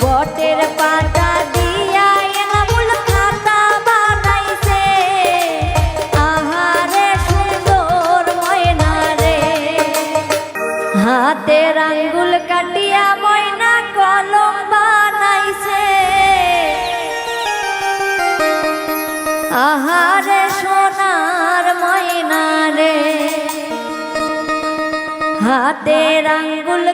বটের পাতা দিয়া এনামুল খাতা বানাইছে। আহারে সুন্দর ময়না রে। হাতের আঙ্গুল কাটিয়া ময়না কলম বানাইছে। আহারে সোনার ময়না রে। হাতের আঙ্গুল